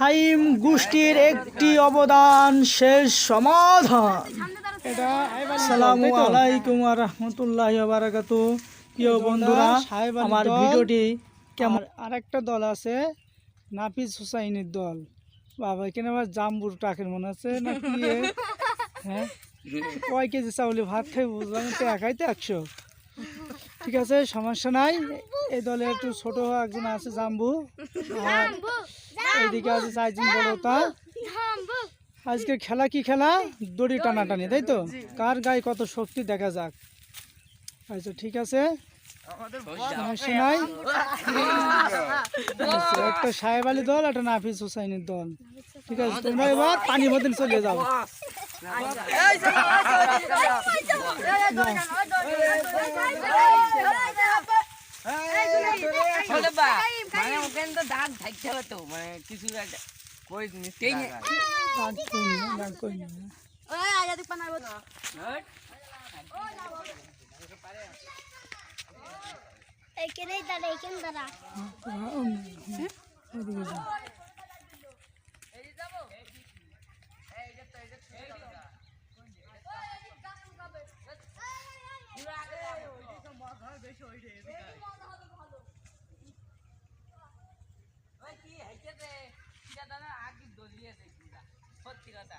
সাইম গোষ্ঠীর একটি অবদান, শেষ সমাধান। আসসালামু আলাইকুম রাহমাতুল্লাহি বারাকাতু প্রিয় বন্ধুরা, আমার ভিডিওটি কেমন? আর একটা দল আছে, নাফিস হুসাইনের দল। বাবা, এখানে আবার জাম্বুর টাকের মনে আছে না হ্যাঁ? কয় কেজি চাউলে ভাত খাই বুঝলাম তো, একাই তো একশো। ঠিক আছে সমস্যা নাই এই দলে একটু ছোট একজন আছে জাম্বু আর এইদিকে আছে চারজন বড়তা আজকে খেলা কি খেলা দড়ি টানাটানি তাই তো কার গায়ে কত শক্তি দেখা যাক আচ্ছা ঠিক আছে সমস্যা নাই আচ্ছা, একটা সাহেব আলী দল একটা নাফিস হুসাইনের দল ঠিক আছে তোমরা এবার পানি বোতল চলে যাও মানে ওখানে তো দাগ থাকতে হবে তো মানে কিছু একটা কই নিতেই না না, না। এখানেই দাঁড়া এখানে দাঁড়া কথা